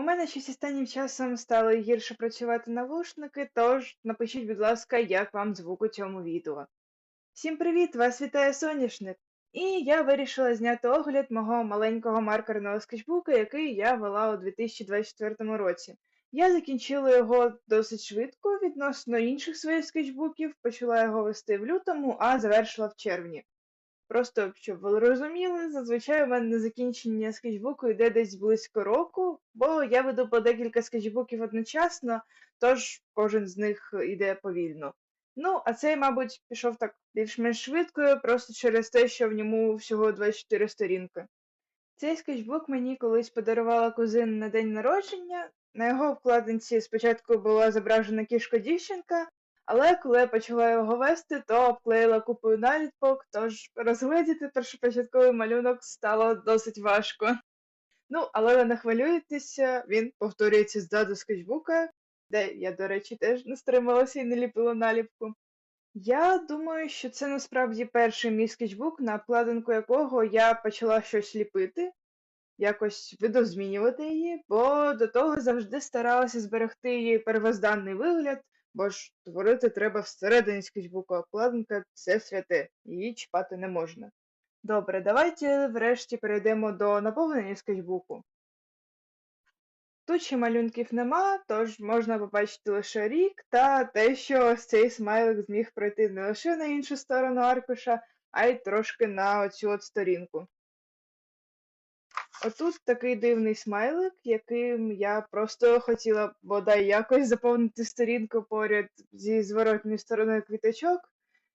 У мене щось останнім часом стали гірше працювати навушники, тож напишіть, будь ласка, як вам звук у цьому відео. Всім привіт! Вас вітає соняшник! І я вирішила зняти огляд мого маленького маркерного скетчбука, який я вела у 2024 році. Я закінчила його досить швидко відносно інших своїх скетчбуків, почала його вести в лютому, а завершила в червні. Просто щоб ви розуміли, зазвичай у мене на закінчення скетчбуку йде десь близько року, бо я веду по декілька скетчбуків одночасно, тож кожен з них йде повільно. Ну, а цей, мабуть, пішов так більш-менш швидко, просто через те, що в ньому всього 24 сторінки. Цей скетчбук мені колись подарувала кузина на день народження. На його вкладинці спочатку була зображена кішка дівчинка, але коли я почала його вести, то обклеїла купою наліпок, тож розгледіти першопочатковий малюнок стало досить важко. Ну, але ви не хвилюєтеся, він повторюється ззаду скетчбука, де я, до речі, теж не стрималася і не ліпила наліпку. Я думаю, що це насправді перший мій скетчбук, на обкладинку якого я почала щось ліпити, якось видозмінювати її, бо до того завжди старалася зберегти її первозданний вигляд, бо ж творити треба всередині скетчбуку, а обкладинка це святе, її чіпати не можна. Добре, давайте врешті перейдемо до наповнення скетчбуку. Тут ще малюнків нема, тож можна побачити лише рік та те, що ось цей смайлик зміг пройти не лише на іншу сторону аркуша, а й трошки на оцю от сторінку. Отут такий дивний смайлик, яким я просто хотіла бодай якось заповнити сторінку поряд зі зворотньою стороною квіточок.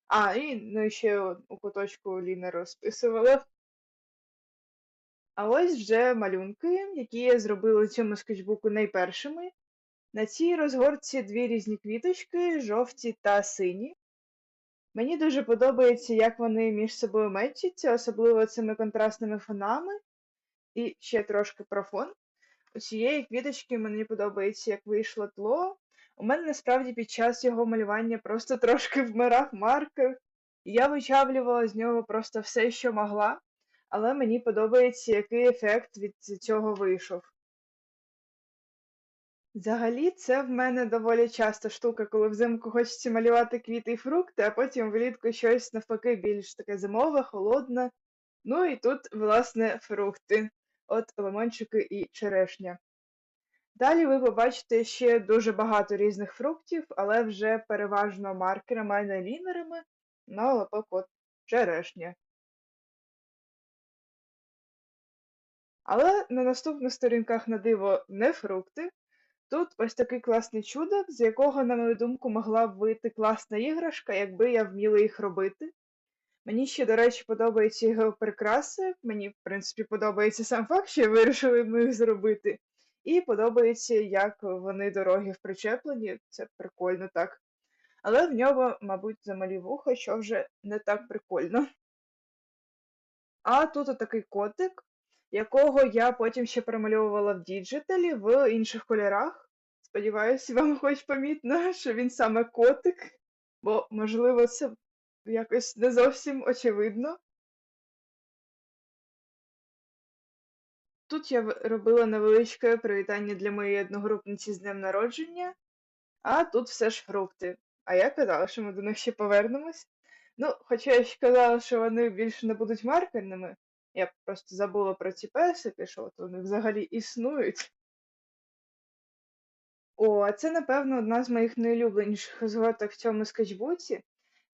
А, і ну, ще у куточку Ліна розписувала. А ось вже малюнки, які я зробила у цьому скетчбуку найпершими. На цій розгорці дві різні квіточки, жовті та сині. Мені дуже подобається, як вони між собою мечаться, особливо цими контрастними фонами. І ще трошки про фон. У цієї квіточки мені подобається, як вийшло тло. У мене насправді під час його малювання просто трошки вмирав маркер, і я вичавлювала з нього просто все, що могла, але мені подобається, який ефект від цього вийшов. Взагалі, це в мене доволі часта штука, коли взимку хочеться малювати квіти і фрукти, а потім влітку щось навпаки більш таке зимове, холодне. Ну і тут, власне, фрукти. От лимончики і черешня. Далі ви побачите ще дуже багато різних фруктів, але вже переважно маркерами, не лінерами, ну, але от черешня. Але на наступних сторінках на диво не фрукти. Тут ось такий класний чудок, з якого, на мою думку, могла б вийти класна іграшка, якби я вміла їх робити. Мені ще, до речі, подобаються його прикраси. Мені, в принципі, подобається сам факт, що вирішили ми їх зробити. І подобається, як вони дорогі в причепленні. Це прикольно так. Але в нього, мабуть, замалі вуха, що вже не так прикольно. А тут такий котик, якого я потім ще промальовувала в діджиталі в інших кольорах. Сподіваюся, вам хоч помітно, що він саме котик, бо, можливо, це якось не зовсім очевидно. Тут я робила невеличке привітання для моєї одногрупниці з днем народження, а тут все ж фрукти. А я казала, що ми до них ще повернемось. Ну, хоча я ще казала, що вони більше не будуть маркерними. Я просто забула про ці песики, що от вони взагалі існують. О, а це, напевно, одна з моїх найулюбленіших згорток в цьому скетчбуці.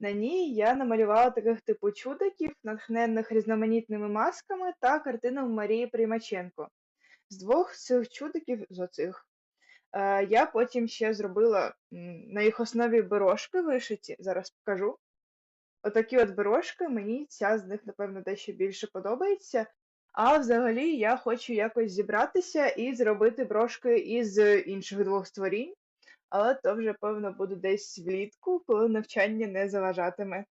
На ній я намалювала таких типу чудиків, натхненних різноманітними масками та картинами Марії Примаченко. З двох цих чудиків з оцих е, я потім ще зробила на їх основі берошки вишиті, зараз покажу. Отакі от берошки, мені ця з них, напевно, дещо більше подобається. А взагалі я хочу якось зібратися і зробити брошки із інших двох створінь але то вже, певно, буде десь влітку, коли навчання не заважатиме.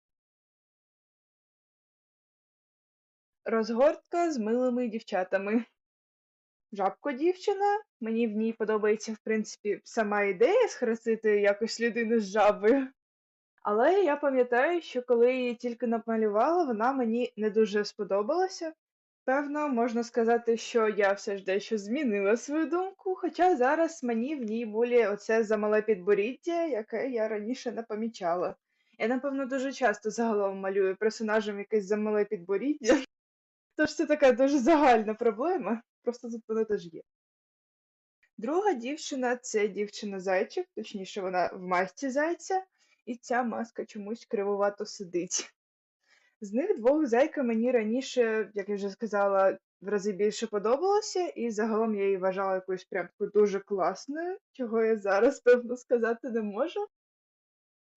Розгортка з милими дівчатами. Жабко дівчина. Мені в ній подобається, в принципі, сама ідея схрестити якось людину з жабою. Але я пам'ятаю, що коли її тільки намалювала, вона мені не дуже сподобалася. Певно, можна сказати, що я все ж дещо змінила свою думку, хоча зараз мені в ній болі оце замале підборіддя, яке я раніше не помічала. Я, напевно, дуже часто загалом малюю персонажам якесь замале підборіддя, тож це така дуже загальна проблема, просто тут воно теж є. Друга дівчина це дівчина-зайчик, точніше, вона в масці зайця, і ця маска чомусь кривувато сидить. З них двох зайка мені раніше, як я вже сказала, в рази більше подобалося, і загалом я її вважала якоюсь прям дуже класною, чого я зараз, певно, сказати не можу.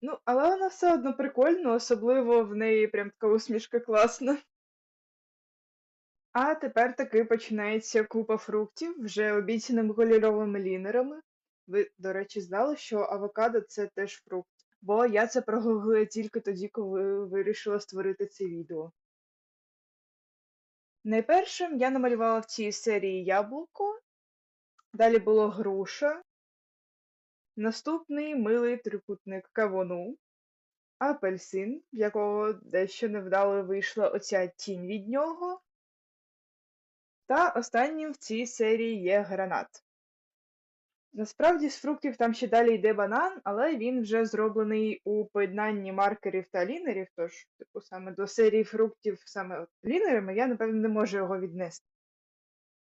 Ну, але вона все одно прикольна, особливо в неї прям така усмішка класна. А тепер таки починається купа фруктів вже обіцяними кольоровими лінерами. Ви, до речі, знали, що авокадо це теж фрукт, бо я це прогуглила тільки тоді, коли вирішила створити це відео. Найпершим я намалювала в цій серії яблуко, далі було груша, наступний милий трикутник кавуну, апельсин, в якого дещо невдало вийшла оця тінь від нього. Та останнім в цій серії є гранат. Насправді з фруктів там ще далі йде банан, але він вже зроблений у поєднанні маркерів та лінерів, тож, типу, саме до серії фруктів саме лінерами я, напевно, не можу його віднести.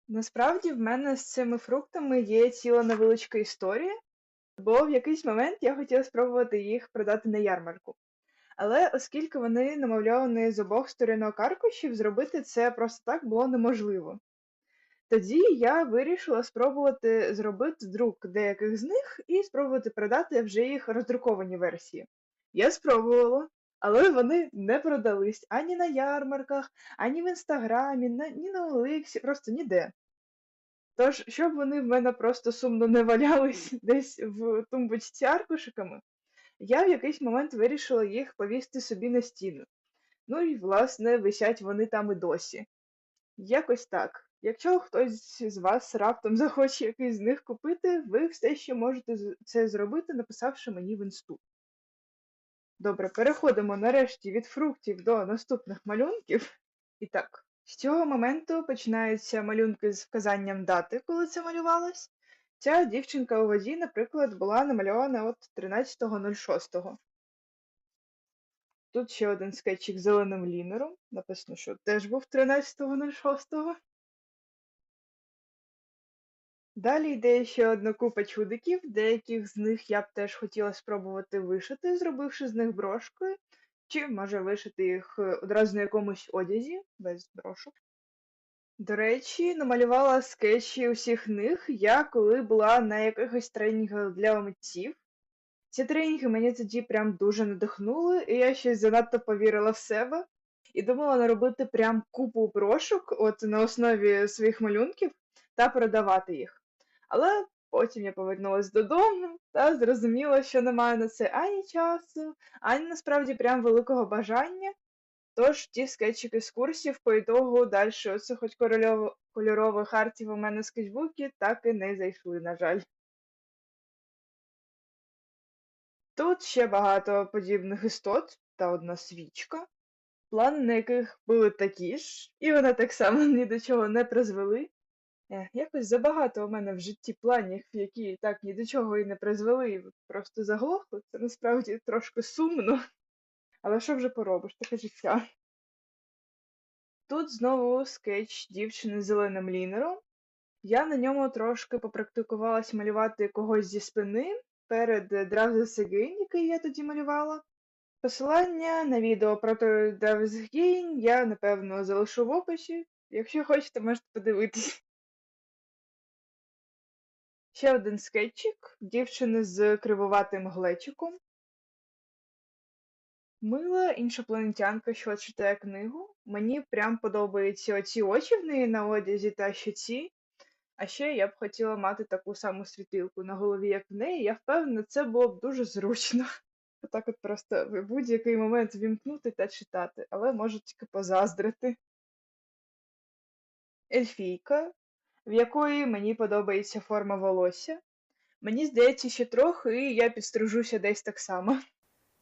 Насправді в мене з цими фруктами є ціла невеличка історія, бо в якийсь момент я хотіла спробувати їх продати на ярмарку. Але оскільки вони намальовані з обох сторінок аркушів, зробити це просто так було неможливо. Тоді я вирішила спробувати зробити друк деяких з них і спробувати продати вже їх роздруковані версії. Я спробувала, але вони не продались ані на ярмарках, ані в інстаграмі, ні на Олексі, просто ніде. Тож, щоб вони в мене просто сумно не валялись десь в тумбочці аркушиками, я в якийсь момент вирішила їх повісти собі на стіну. Ну і, власне, висять вони там і досі. Якось так. Якщо хтось з вас раптом захоче якийсь з них купити, ви все ще можете це зробити, написавши мені в інсту. Добре, переходимо нарешті від фруктів до наступних малюнків. І так, з цього моменту починаються малюнки з вказанням дати, коли це малювалось. Ця дівчинка у воді, наприклад, була намальована от 13.06. Тут ще один скетчик з зеленим лінером. Написано, що теж був 13.06. Далі йде ще одна купа чудиків, деяких з них я б теж хотіла спробувати вишити, зробивши з них брошкою, чи може вишити їх е, одразу на якомусь одязі, без брошок. До речі, намалювала скетчі усіх них я коли була на якихось тренінгах для митців. Ці тренінги мені тоді прям дуже надихнули, і я щось занадто повірила в себе і думала наробити прям купу брошок от на основі своїх малюнків та продавати їх. Але потім я повернулася додому та зрозуміла, що немає на це ані часу, ані насправді прям великого бажання. Тож ті скетчики з курсів по ітогу далі оце хоч кольорових артів у мене скетчбуки так і не зайшли, на жаль. Тут ще багато подібних істот та одна свічка, плани на яких були такі ж, і вони так само ні до чого не призвели. Якось забагато у мене в житті планів, які так ні до чого і не призвели, просто заглохли. Це насправді трошки сумно. Але що вже поробиш, таке життя. Тут знову скетч дівчини з зеленим лінером. Я на ньому трошки попрактикувалась малювати когось зі спини перед Again, який я тоді малювала. Посилання на відео про той Draves я, напевно, залишу в описі. Якщо хочете, можете подивитись. Ще один скетчик дівчини з кривуватим глечиком. Мила іншопланетянка, що читає книгу. Мені прям подобаються оці очі в неї на одязі та щоці. А ще я б хотіла мати таку саму світилку на голові, як в неї. Я впевнена, це було б дуже зручно. Отак от просто в будь-який момент вімкнути та читати, але можу тільки позаздрити. Ельфійка в якої мені подобається форма волосся. Мені здається, ще трохи, і я підстрижуся десь так само.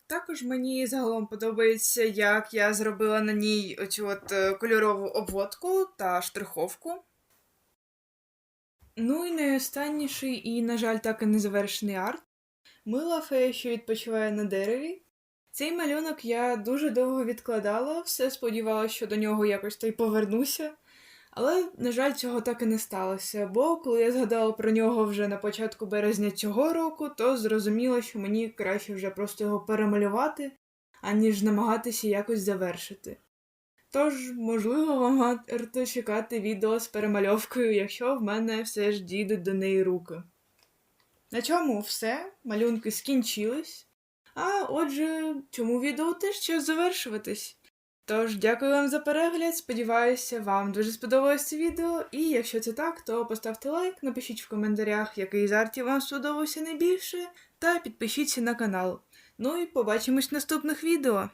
Також мені загалом подобається, як я зробила на ній оцю от е, кольорову обводку та штриховку. Ну і найостанніший, і, на жаль, так і не завершений арт. Мила фея, що відпочиває на дереві. Цей малюнок я дуже довго відкладала, все сподівалася, що до нього якось та й повернуся. Але, на жаль, цього так і не сталося, бо коли я згадала про нього вже на початку березня цього року, то зрозуміла, що мені краще вже просто його перемалювати, аніж намагатися якось завершити. Тож, можливо, вам варто чекати відео з перемальовкою, якщо в мене все ж дійдуть до неї руки. На цьому все, малюнки скінчились. А отже, цьому відео теж час завершуватись. Тож, дякую вам за перегляд. Сподіваюся, вам дуже сподобалось це відео. І якщо це так, то поставте лайк, напишіть в коментарях, який з артів вам сподобався найбільше, та підпишіться на канал. Ну і побачимось в наступних відео.